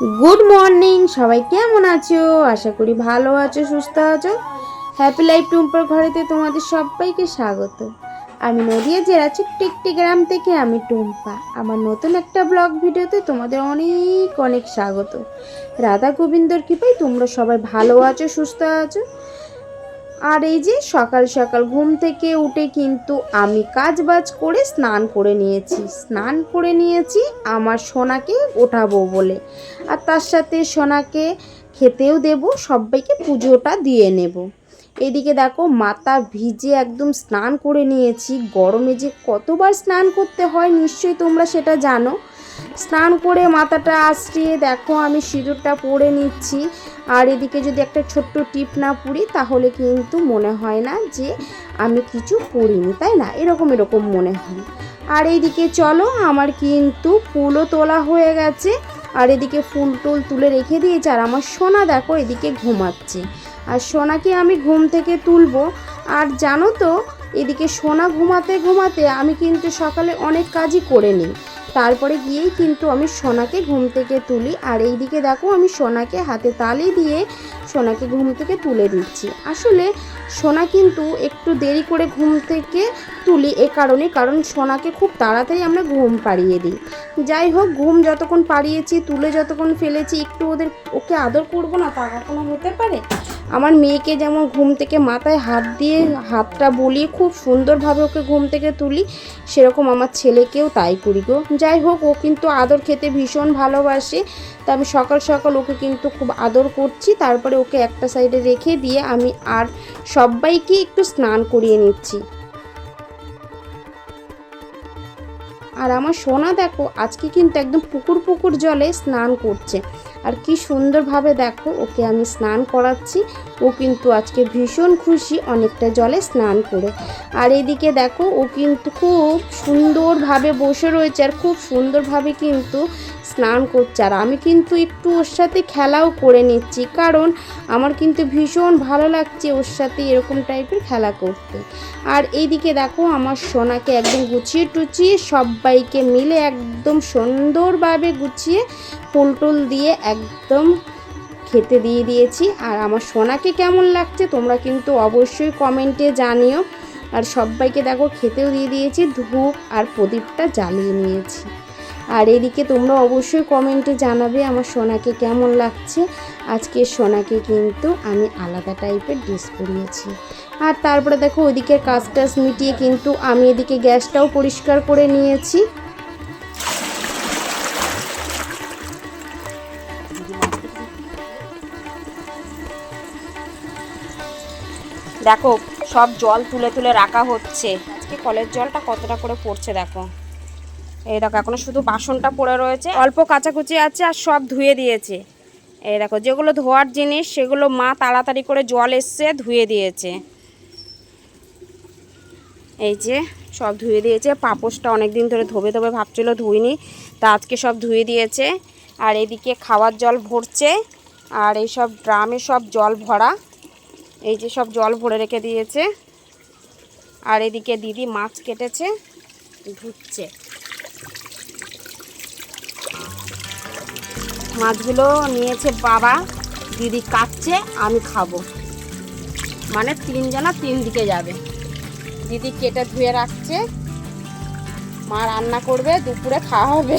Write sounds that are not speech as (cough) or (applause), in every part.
Good morning সবাই কেমন আছো? আশা করি ভালো আছো, সুস্থ আছো। হ্যাপি লাইফ টুম্পার ঘরেতে তোমাদের সবাইকে স্বাগত। আমি নদিয়া জেলা ছোট্ট একটি গ্রাম থেকে আমি টুম্পা। আমার নতুন একটা ব্লগ ভিডিওতে তোমাদের অনেক অনেক স্বাগত। রাধা গোবিন্দর কৃপায় তোমরা সবাই ভালো আছো, সুস্থ আছো। আর এই যে সকাল সকাল ঘুম থেকে উঠে কিন্তু আমি কাজ বাজ করে স্নান করে নিয়েছি। স্নান করে নিয়েছি আমার সোনাকে ওঠাবো বলে। আর তার সাথে সোনাকে খেতেও দেব, সবাইকে পুজোটা দিয়ে নেব। এদিকে দেখো মাথা ভিজে একদম স্নান করে নিয়েছি। গরমে যে কতবার স্নান করতে হয় নিশ্চয়ই তোমরা সেটা জানো। স্নান করে মাথাটা আশ্রিয়ে দেখো আমি সিঁদুরটা পরে নিচ্ছি। আর এদিকে যদি একটা ছোট্ট টিপ না পুড়ি তাহলে কিন্তু মনে হয় না যে আমি কিছু পড়িনি তাই না? এরকম এরকম মনে হয়। আর এইদিকে চলো, আমার কিন্তু ফুলও তোলা হয়ে গেছে। আর এদিকে ফুল টুল তুলে রেখে দিয়েছে, আর আমার সোনা দেখো এদিকে ঘুমাচ্ছে। আর সোনাকে আমি ঘুম থেকে তুলবো। আর জানো তো, এদিকে সোনা ঘুমাতে ঘুমাতে আমি কিন্তু সকালে অনেক কাজই করে নিই। তারপরে গিয়েই কিন্তু আমি সোনাকে ঘুম থেকে তুলি। আর এই দিকে দেখো, আমি সোনাকে হাতে তালি দিয়ে সোনাকে ঘুম থেকে তুলে দিচ্ছি। আসলে সোনা কিন্তু একটু দেরি করে ঘুম থেকে তুলি এ কারণে, কারণ সোনাকে খুব তাড়াতাড়ি আমরা ঘুম পাড়িয়ে দিই। যাই হোক, ঘুম যতক্ষণ পাড়িয়েছি, তুলে যতক্ষণ ফেলেছি, একটু ওদের, ওকে আদর করব না তা কখনো হতে পারে? আমার মেয়েকে যেমন ঘুম থেকে মাথায় হাত দিয়ে হাতটা বলিয়ে খুব সুন্দরভাবে ওকে ঘুম থেকে তুলি, সেরকম আমার ছেলেকেও তাই করি গো। যাই হোক, ও কিন্তু আদর খেতে ভীষণ ভালোবাসে, তা আমি সকাল সকাল ওকে কিন্তু খুব আদর করছি, তারপরে ওকে একটা সাইডে রেখে দিয়ে আমি আর সবাইকে একটু স্নান করিয়ে নিচ্ছি। আর আমার সোনা দেখো, আজকে কিন্তু একদম পুকুর পুকুর জলে স্নান করছে। আর কি সুন্দরভাবে দেখো, ওকে আমি স্নান করাচ্ছি। ও কিন্তু আজকে ভীষণ খুশি, অনেকটা জলে স্নান করে। আর এদিকে দেখো, ও কিন্তু খুব সুন্দরভাবে বসে রয়েছে, আর খুব সুন্দরভাবে কিন্তু স্নান করছে আর আমি কিন্তু একটু ওর সাথে খেলাও করে নিচ্ছি, কারণ আমার কিন্তু ভীষণ ভালো লাগছে ওর সাথে এরকম টাইপের খেলা করতে। আর এইদিকে দেখো আমার সোনাকে একদম গুছিয়ে টুচিয়ে সবাইকে মিলে একদম সুন্দরভাবে গুছিয়ে ফুল টুল দিয়ে একদম খেতে দিয়ে দিয়েছি। আর আমার সোনাকে কেমন লাগছে তোমরা কিন্তু অবশ্যই কমেন্টে জানিও। আর সবাইকে দেখো খেতেও দিয়ে দিয়েছি, ধূপ আর প্রদীপটা জ্বালিয়ে নিয়েছি। আর এদিকে তোমরা অবশ্যই কমেন্টে জানাবে আমার সোনাকে কেমন লাগছে। আজকে সোনাকে কিন্তু আমি আলাদা টাইপের ড্রেস পরিয়েছি। আর তারপরে দেখো ওইদিকে কাজ টাজ মিটিয়ে কিন্তু আমি এদিকে গ্যাসটাও পরিষ্কার করে নিয়েছি। দেখো, সব জল তুলে তুলে রাখা হচ্ছে। আজকে কলের জলটা কতটা করে পড়ছে দেখো। এই দেখো, এখনও শুধু বাসনটা পড়ে রয়েছে, অল্প কাচাকুচি আছে আর সব ধুয়ে দিয়েছে। এই দেখো, যেগুলো ধোয়ার জিনিস, সেগুলো মা তাড়াতাড়ি করে জল এসছে, ধুয়ে দিয়েছে। এই যে, সব ধুয়ে দিয়েছে, পাপোশটা অনেক দিন ধরে ধোবে ধোবে ভাবছিল, ধুইনি, তা আজকে সব ধুয়ে দিয়েছে। আর এদিকে খাওয়ার জল ভরছে, আর এই সব ড্রামে সব জল ভরা, এই যে সব জল ভরে রেখে দিয়েছে। আর এদিকে দিদি মাছ কেটেছে, ধুচ্ছে। মাছগুলো নিয়েছে বাবা। দিদি কাটছে, আমি খাব। মানে তিনজনা তিন দিকে যাবে। দিদি কেটে ধুয়ে রাখছে। মা রান্না করবে, দুপুরে খাওয়া হবে।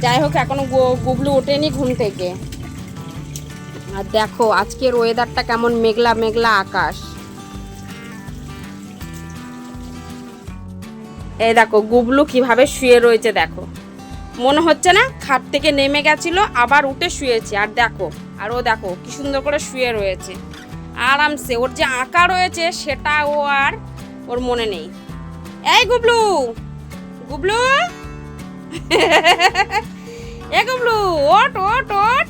যাই হোক, এখনও গু- গুবলু ওঠেনি ঘুম থেকে। আর দেখো, আজকের ওয়েদারটা কেমন মেঘলা মেঘলা আকাশ। এই দেখো, গুবলু কীভাবে শুয়ে রয়েছে দেখো। মনে হচ্ছে না খাট থেকে নেমে গেছিল, আবার উঠে শুয়েছে। আর দেখো, আর ও দেখো, কি সুন্দর করে শুয়ে রয়েছে। আরামসে, ওর যে আঁকা রয়েছে, সেটা ও আর ওর মনে নেই। এই গুবলু! গুবলু! (laughs) এ গুবলু ওট ওট ওট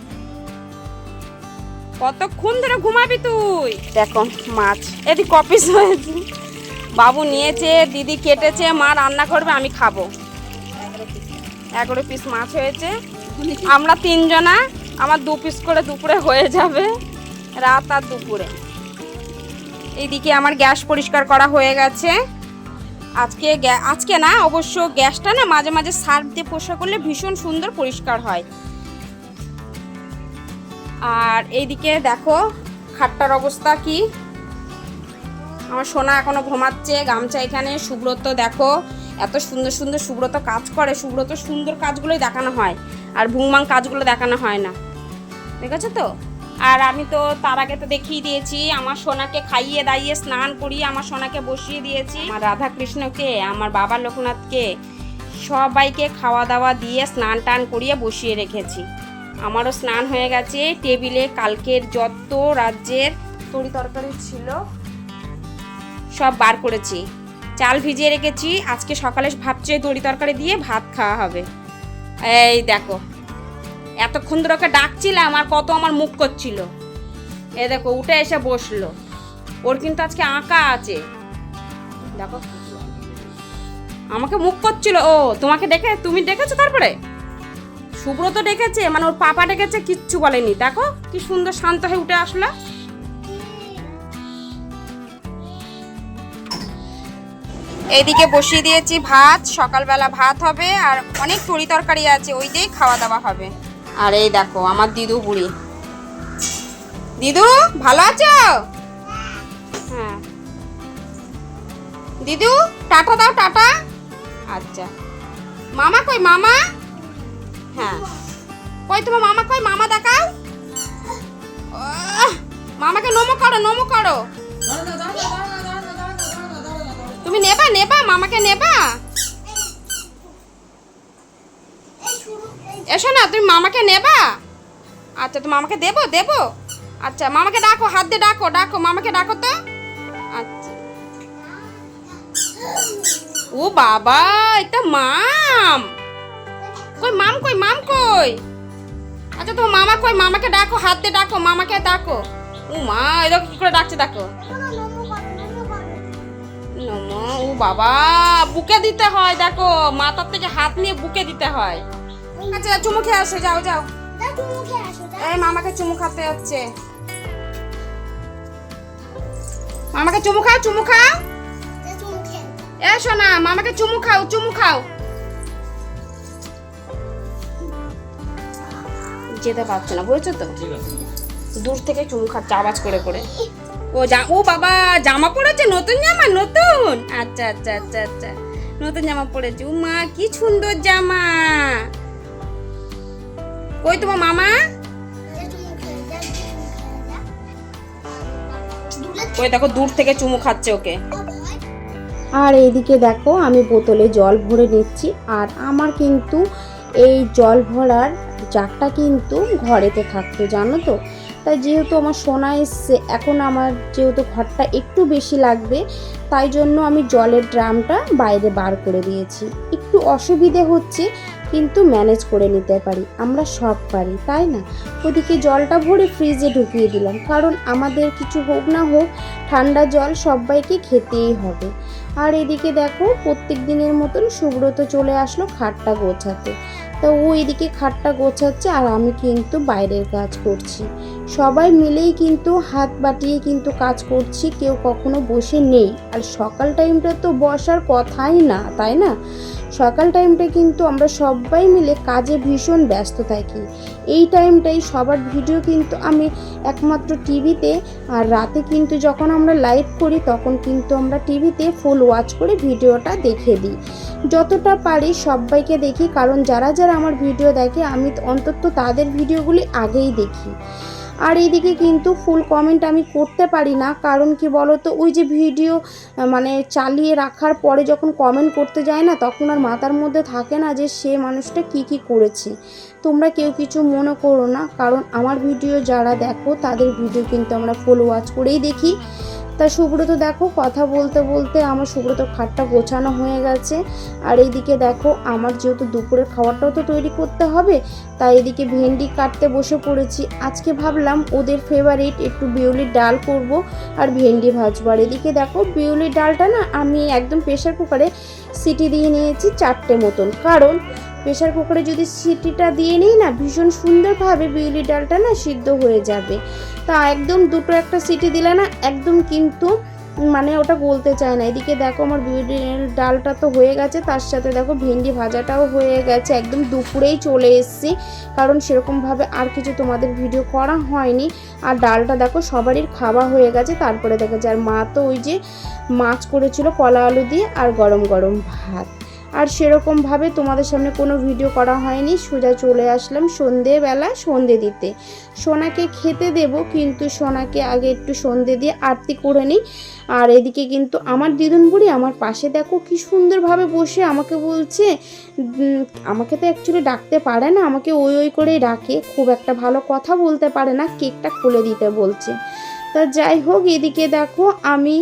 কতক্ষণ ধরে ঘুমাবি তুই? দেখো, মাছ। এদি কপিস হয়েছে। বাবু নিয়েছে, দিদি কেটেছে, মা রান্না করবে, আমি খাব। এগারো পিস মাছ হয়েছে। আমরা তিনজনা, আমার দু পিস করে দুপুরে হয়ে যাবে, রাত আর দুপুরে। এইদিকে আমার গ্যাস পরিষ্কার করা হয়ে গেছে। আজকে আজকে না, অবশ্য গ্যাসটা না মাঝে মাঝে সার্ফ দিয়ে পরিষ্কার করলে ভীষণ সুন্দর পরিষ্কার হয়। আর এইদিকে দেখো, খাটটার অবস্থা কি। আমার সোনা এখনও ঘুমাচ্ছে, গামছা এখানে, সুব্রত দেখো। এত সুন্দর সুন্দর সুব্রত কাজ করে, সুব্রত সুন্দর কাজগুলোই দেখানো হয়। আর ভুংমাং কাজগুলো দেখানো হয় না। ঠিক আছে তো? আর আমি তো তার আগে তো দেখিয়ে দিয়েছি, আমার সোনাকে খাইয়ে দাইয়ে স্নান করিয়ে আমার সোনাকে বসিয়ে দিয়েছি। আমার রাধা কৃষ্ণকে আমার বাবা লোকনাথকে সবাইকে খাওয়া দাওয়া দিয়ে স্নান টান করিয়ে বসিয়ে রেখেছি। আমারও স্নান হয়ে গেছে, টেবিলে কালকের যত রাজ্যের তরি তরকারি ছিল, সব বার করেছি। চাল ভিজিয়ে রেখেছি। আজকে সকালে ভাবছি দড়ি তরকারি দিয়ে ভাত খাওয়া হবে। এই দেখো, এতক্ষণ ধরে ওকে ডাকছিলাম আর কত আমার মুখ করছিল। এ দেখো, উঠে এসে বসল। ওর কিন্তু আজকে আঁকা আছে। দেখো, আমাকে মুখ করছিল, ও, তোমাকে ডেকে, তুমি ডেকেছো তারপরে? সুব্রত ডেকেছে মানে ওর পাপা ডেকেছে, কিচ্ছু বলেনি। দেখো, কি সুন্দর শান্ত হয়ে উঠে আসলো। এইদিকে বসিয়ে দিয়েছি ভাত, সকালবেলা ভাত হবে আর অনেক তরি তরকারি আছে, ওই দিয়েই খাওয়া দাওয়া হবে। আর এই দেখো, আমার দিদু বুড়ি। দিদু, ভালো আছো? হ্যাঁ। দিদু, টাটা দাও, টাটা। আচ্ছা। মামা কই, মামা? হ্যাঁ। কই তোমার মামা কই? মামা দেখাও। মামাকে নমো করো নমো করো। তুমি নেবা নেবা, মামাকে নেবা। এসো না, তুমি মামাকে নেবা। আচ্ছা তো মামাকে দেবো দেবো। আচ্ছা মামাকে ডাকো, হাত দিয়ে ডাকো ডাকো, মামাকে ডাকো তো। আচ্ছা। ও বাবা, এটা মাম। কই মাম কই মাম কই? আচ্ছা তোমার মামা কই, মামাকে ডাকো, হাত দিয়ে ডাকো, মামাকে ডাকো। ও মা এটা কি করে ডাকছে নমো ও বাবা বুকে দিতে হয় দেখো মাথার থেকে হাত নিয়ে বুকে দিতে হয়। আচ্ছা চুমু খেয়ে আসো যাও যাও। এই মামাকে চুমু খাতে হচ্ছে। মামাকে চুমু খাও চুমু খাও। এসো না মামাকে চুমু খাও চুমু খাও। যেতে পারছ না বুঝেছ তো? দূর থেকে চুমু খাচ্ছে আওয়াজ করে করে। ও যা ও বাবা, জামা পড়েছে? নতুন জামা? নতুন? আচ্ছা আচ্ছা আচ্ছা আচ্ছা। নতুন জামা পড়েছে। ও মা কি সুন্দর জামা। কই তোমার মামা? ওই দেখো, দূর থেকে চুমু খাচ্ছে ওকে। আর এইদিকে দেখো, আমি বোতলে জল ভরে নিচ্ছি। আর আমার কিন্তু এই জল ভরার জারটা কিন্তু ঘরেতে থাকতো, জানো তো? তাই যেহেতু আমার সোনা এসছে, এখন আমার যেহেতু ঘরটা একটু বেশি লাগবে, তাই জন্য আমি জলের ড্রামটা বাইরে বার করে দিয়েছি। একটু অসুবিধে হচ্ছে, কিন্তু ম্যানেজ করে নিতে পারি। আমরা সব পারি, তাই না? ওদিকে জলটা ভরে ফ্রিজে ঢুকিয়ে দিলাম, কারণ আমাদের কিছু হোক না হোক, ঠান্ডা জল সবাইকে খেতেই হবে। আর এদিকে দেখো, প্রত্যেক দিনের মতন সুব্রত চলে আসলো খাটটা গোছাতে। তো ও এদিকে খাটটা গোছাচ্ছে আর আমি কিন্তু বাইরের কাজ করছি। সবাই মিলেই কিন্তু হাত বাটিয়ে কিন্তু কাজ করছি, কেউ কখনো বসে নেই। আর সকাল টাইমটা তো বসার কথাই না, তাই না? সকাল টাইমটা কিন্তু আমরা সবাই মিলে কাজে ভীষণ ব্যস্ত থাকি। এই টাইমটাই সবার ভিডিও কিন্তু আমি একমাত্র টিভিতে আর রাতে কিন্তু যখন আমরা লাইভ করি, তখন কিন্তু আমরা টিভিতে ফুল ওয়াচ করে ভিডিওটা দেখে দিই। যতটা পারি সবাইকে দেখি, কারণ যারা যারা আমার ভিডিও দেখে, আমি অন্তত তাদের ভিডিওগুলি আগেই দেখি। আর এইদিকে কিন্তু ফুল কমেন্ট আমি করতে পারি না। কারণ কি বলতো, ওই যে ভিডিও মানে চালিয়ে রাখার পরে যখন কমেন্ট করতে যায় না, তখন আর মাথার মধ্যে থাকে না যে সে মানুষটা কি কি করেছে। তোমরা কেউ কিছু মনে করো না, কারণ আমার ভিডিও যারা দেখো, তাদের ভিডিও কিন্তু আমরা ফুল ওয়াচ করেই দেখি। তা সুব্রত দেখো, কথা বলতে বলতে আমার সুব্রতর খাটটা গোছানো হয়ে গেছে। আর এইদিকে দেখো, আমার যেহেতু দুপুরের খাবারটাও তো তৈরি করতে হবে, তাই এদিকে ভেন্ডি কাটতে বসে পড়েছি। আজকে ভাবলাম ওদের ফেভারিট একটু বিউলির ডাল করব আর ভেন্ডি ভাজবো। আর এদিকে দেখো, বিউলির ডালটা না আমি একদম প্রেশার কুকারে সিটি দিয়ে নিয়েছি চারটে মতন। কারণ প্রেশার কুকারে যদি সিটিটা দিয়ে নিই না, ভীষণ সুন্দরভাবে বিউলি ডালটা না সিদ্ধ হয়ে যাবে। তা একদম দুটো একটা সিটি দিলে না একদম কিন্তু মানে ওটা গলতে চায় না। এদিকে দেখো আমার বিউলির ডালটা তো হয়ে গেছে, তার সাথে দেখো ভেন্ডি ভাজাটাও হয়ে গেছে। একদম দুপুরেই চলে এসেছি, কারণ সেরকমভাবে আর কিছু তোমাদের ভিডিও করা হয়নি। আর ডালটা দেখো সবারই খাওয়া হয়ে গেছে, তারপরে দেখো যার মা তো ওই যে মাছ করেছিল কলা আলু দিয়ে আর গরম গরম ভাত। আর সেরকমভাবে তোমাদের সামনে কোনো ভিডিও করা হয়নি। সোজা চলে আসলাম সন্ধেবেলা সন্ধে দিতে। সোনাকে খেতে দেব, কিন্তু সোনাকে আগে একটু সন্ধে দিয়ে আরতি করে নিই। আর এদিকে কিন্তু আমার দিদুন বুড়ি আমার পাশে দেখো কি সুন্দরভাবে বসে আমাকে বলছে আমাকে তো অ্যাকচুয়ালি ডাকতে পারে না, আমাকে ওই ওই করেই ডাকে, খুব একটা ভালো কথা বলতে পারে না, কেকটা খুলে দিতে বলছে। তা যাই হোক, এদিকে দেখো আমি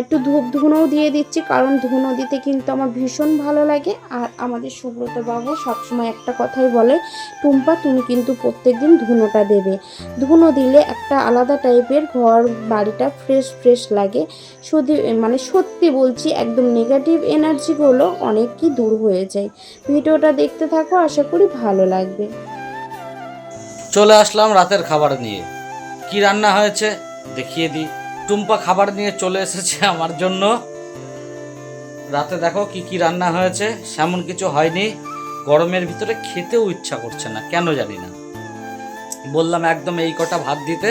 একটু ধূপ ধুনোও দিয়ে দিচ্ছি, কারণ ধুনো দিতে কিন্তু আমার ভীষণ ভালো লাগে। আর আমাদের সুব্রত বাবু সবসময় একটা কথাই বলে, টুম্পা, তুমি কিন্তু প্রত্যেকদিন ধুনোটা দেবে। ধুনো দিলে একটা আলাদা টাইপের ঘর বাড়িটা ফ্রেশ ফ্রেশ লাগে। শুধু মানে সত্যি বলছি, একদম নেগেটিভ এনার্জিগুলো অনেক কি দূর হয়ে যায়। ভিডিওটা দেখতে থাকো, আশা করি ভালো লাগবে। চলে আসলাম রাতের খাবার নিয়ে। কি রান্না হয়েছে? দেখিয়ে দিই। টুম্পা খাবার নিয়ে চলে এসেছে আমার জন্য। রাতে দেখো কি কি রান্না হয়েছে। সেমন কিছু হয়নি। গরমের ভিতরে খেতেও ইচ্ছা করছে না, কেন জানি না। বললাম একদম এই কটা ভাত দিতে।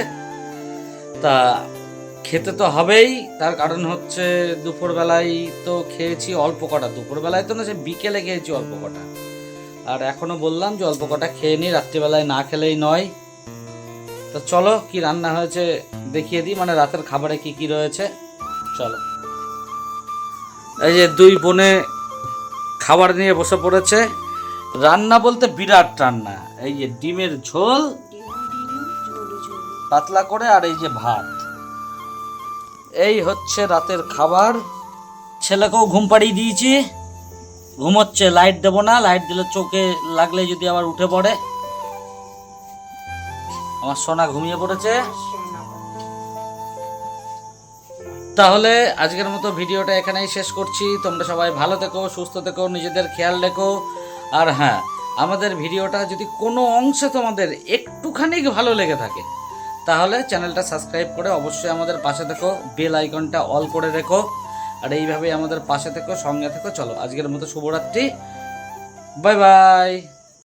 তা খেতে তো হবেই। তার কারণ হচ্ছে দুপুরবেলায় তো খেয়েছি অল্প কটা। দুপুরবেলায় তো না, সে বিকেলে খেয়েছি অল্প কটা। আর এখনও বললাম যে অল্প কটা খেয়ে নিই রাত্রিবেলায় না খেলেই নয়। তো চলো, কি রান্না হয়েছে দেখিয়ে দিই মানে রাতের খাবারে কি কি রয়েছে। চলো। এই যে দুই বোনে খাবার নিয়ে বসে পড়েছে। রান্না বলতে বিরাট রান্না। এই যে ডিমের ঝোল, পাতলা করে, আর এই যে ভাত। এই হচ্ছে রাতের খাবার। ছেলেকেও ঘুম পাড়িয়ে দিয়েছি। ঘুমোচ্ছে, লাইট দেবো না, লাইট দিলে চোখে লাগলে যদি আবার উঠে পড়ে। আমার সোনা ঘুমিয়ে পড়েছে। তাহলে আজকের মতো ভিডিওটা এখানেই শেষ করছি। তোমরা সবাই ভালো থেকো সুস্থ থেকো নিজেদের খেয়াল রেখো। আর হ্যাঁ আমাদের ভিডিওটা যদি কোনো অংশে তোমাদের একটুখানি ভালো লেগে থাকে তাহলে চ্যানেলটা সাবস্ক্রাইব করে অবশ্যই আমাদের পাশে থেকো বেল আইকনটা অল করে রেখো। আর এইভাবেই আমাদের পাশে থেকো সঙ্গে থেকো। চলো আজকের মতো শুভরাত্রি। Bye bye.